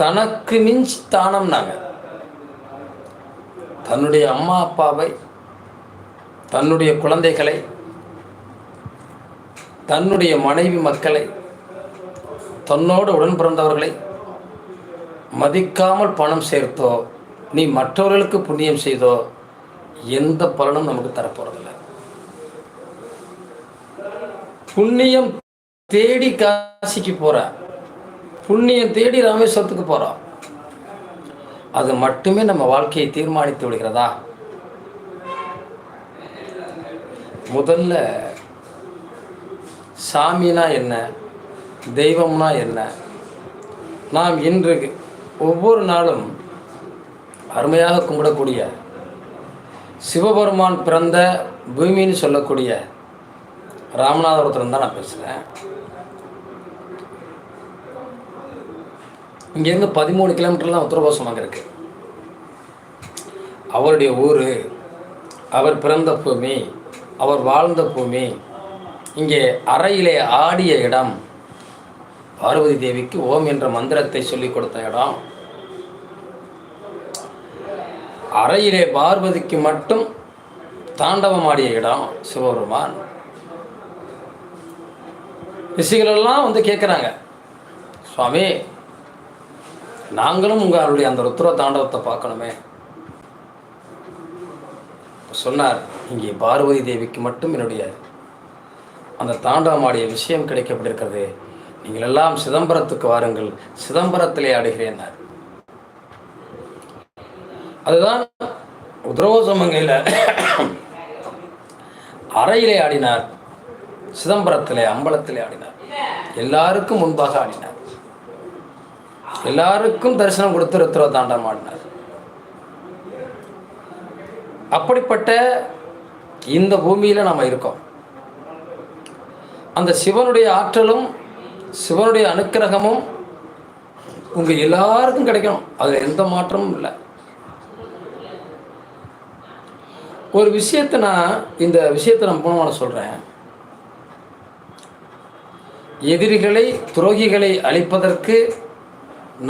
தனக்கு மிஞ்சி தானம்னாங்க. தன்னுடைய அம்மா அப்பாவை தன்னுடைய குழந்தைகளை தன்னுடைய மனைவி மக்களை தன்னோடு உடன் பிறந்தவர்களை மதிக்காமல் பணம் சேர்த்தோ நீ மற்றவர்களுக்கு புண்ணியம் செய்தோ எந்த பலனும் நமக்கு தரப்போறதில்லை. புண்ணியம் தேடி காசிக்கு போகிற புண்ணியம் தேடி ராமேஸ்வரத்துக்கு போகிறோம் அது மட்டுமே நம்ம வாழ்க்கையை தீர்மானித்து விடுகிறதா? முதல்ல சாமினா என்ன? தெய்வம்னா என்ன? நாம் இன்று ஒவ்வொரு நாளும் அருமையாக கும்பிடக்கூடிய சிவபெருமான் பிறந்த பூமின்னு சொல்லக்கூடிய ராமநாதபுரத்துலேருந்து தான் நான் பேசுகிறேன் இங்கேருந்து பதிமூணு கிலோமீட்டர்லாம் உத்தரவாசம் அங்கே இருக்கு. அவருடைய ஊர் அவர் பிறந்த பூமி அவர் வாழ்ந்த பூமி இங்கே அறையிலே ஆடிய இடம் பார்வதி தேவிக்கு ஓம் என்ற மந்திரத்தை சொல்லிக் கொடுத்த இடம். அறையிலே பார்வதிக்கு மட்டும் தாண்டவமாடிய இடம் சிவபெருமான். ரிஷிகளெல்லாம் வந்து கேட்குறாங்க சுவாமி நாங்களும் உங்களுடைய அந்த ருத்ர தாண்டவத்தை பார்க்கணுமே. சொன்னார் இங்கே பார்வதி தேவிக்கு மட்டும் என்னுடைய அந்த தாண்டவமாடிய விஷயம் கிடைக்கப்பட்டிருக்கிறது. நீங்கள் எல்லாம் சிதம்பரத்துக்கு வாருங்கள் சிதம்பரத்திலே ஆடுகிறேன் அதுதான் உத்ரவசமங்கையில் அறையிலே ஆடினார் சிதம்பரத்திலே அம்பலத்திலே ஆடினார். எல்லாருக்கும் முன்பாக ஆடினார். எல்லாருக்கும் தரிசனம் கொடுத்து ருத்ர தாண்டம் ஆடினார். அப்படிப்பட்ட இந்த பூமியில் நம்ம இருக்கோம். அந்த சிவனுடைய ஆற்றலும் சிவனுடைய அனுக்கிரகமும் உங்கள் எல்லாருக்கும் கிடைக்கணும். அதில் எந்த மாற்றமும் இல்லை. ஒரு விஷயத்தை நான் இந்த விஷயத்தை நான் போனவன சொல்கிறேன் எதிரிகளை துரோகிகளை அழிப்பதற்கு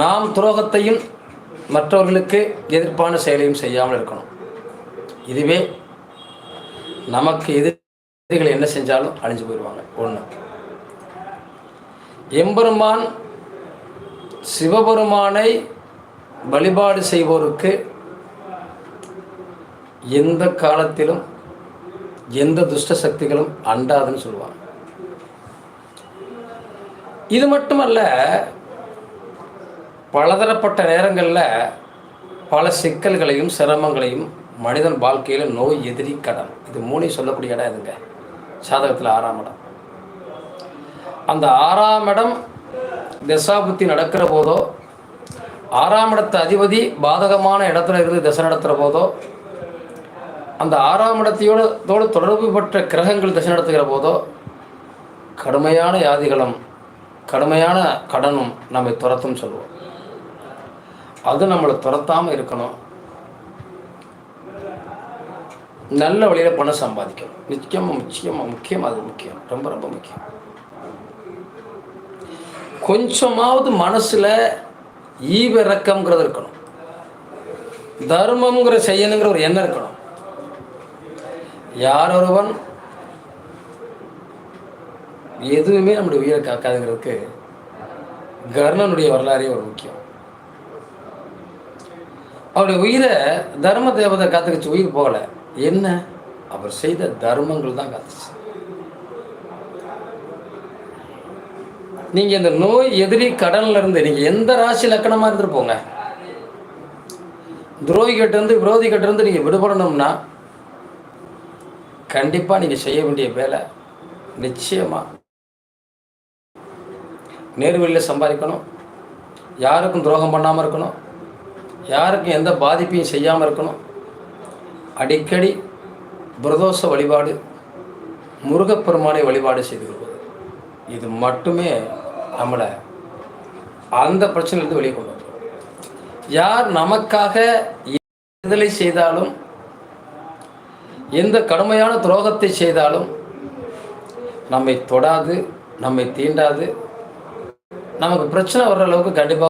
நாம் துரோகத்தையும் மற்றவர்களுக்கு எதிர்ப்பான செயலையும் செய்யாமல் இருக்கணும். இதுவே நமக்கு எதிரிகள் என்ன செஞ்சாலும் அழிஞ்சு போயிடுவாங்க ஒன்று எம்பெருமான் சிவபெருமானை வழிபாடு செய்வோருக்கு எந்த காலத்திலும் எந்த துஷ்ட சக்திகளும் அண்டாதுன்னு சொல்லுவாங்க. இது மட்டுமல்ல பலதரப்பட்ட நேரங்களில் பல சிக்கல்களையும் சிரமங்களையும் மனிதன் வாழ்க்கையில் நோய் எதிரி கடன். இது மூணையும் சொல்லக்கூடிய இடம் எதுங்க? சாதகத்தில் ஆறாம் இடம். அந்த ஆறாம் இடம் தசாபுத்தி நடக்கிற போதோ ஆறாம் இடத்து அதிபதி பாதகமான இடத்துல இருந்து திசை நடத்துகிற போதோ அந்த ஆறாம் இடத்தையோடு தோடு தொடர்பு பெற்ற கிரகங்கள் திசை நடத்துகிற போதோ கடுமையான யாதிகளும் கடுமையான கடனும் நம்மை துரத்தும் சொல்லுவோம். அது நம்மளை துரத்தாமல் இருக்கணும். நல்ல வழியில் பணம் சம்பாதிக்கணும். நிச்சயமாக முக்கியமாக முக்கியம் அது முக்கியம். ரொம்ப ரொம்ப முக்கியம். கொஞ்சமாவது மனசில் ஈவிறக்கம்ங்கிறது இருக்கணும். தர்மம்ங்கிற செய்யணுங்கிற ஒரு எண்ணம் இருக்கணும். யார் ஒருவன் எதுவுமே நம்முடைய உயிரை காக்காதுங்கிறதுக்கு கர்ணனுடைய வரலாறே ஒரு முக்கியம். அவருடைய உயிரை தர்ம தேவதை காத்துக்கிச்சு உயிர் போகலை. என்ன? அவர் செய்த தர்மங்கள் தான் காத்துச்சு. நீங்க இந்த நோய் எதிரி கடனில் இருந்து நீங்க எந்த ராசி லக்கணமா இருந்துட்டு போங்க. துரோகி கிட்ட இருந்து விரோதி கிட்ட இருந்து நீங்க விடுபடணும்னா கண்டிப்பா நீங்க செய்ய வேண்டிய வேலை நிச்சயமா நேர்வழியில் சம்பாதிக்கணும். யாருக்கும் துரோகம் பண்ணாமல் இருக்கணும். யாருக்கும் எந்த பாதிப்பையும் செய்யாமல் இருக்கணும். அடிக்கடி பிரதோஷ வழிபாடு முருகப்பெருமானை வழிபாடு செய்து கொள்வது இது மட்டுமே நம்மளை அந்த பிரச்சனையிலிருந்து வெளியே கொண்டு வரும். யார் நமக்காக விடுதலை செய்தாலும் எந்த கடுமையான துரோகத்தை செய்தாலும் நம்மை தொடாது நம்மை தீண்டாது நமக்கு பிரச்சனை வர்ற அளவுக்கு கண்டிப்பாக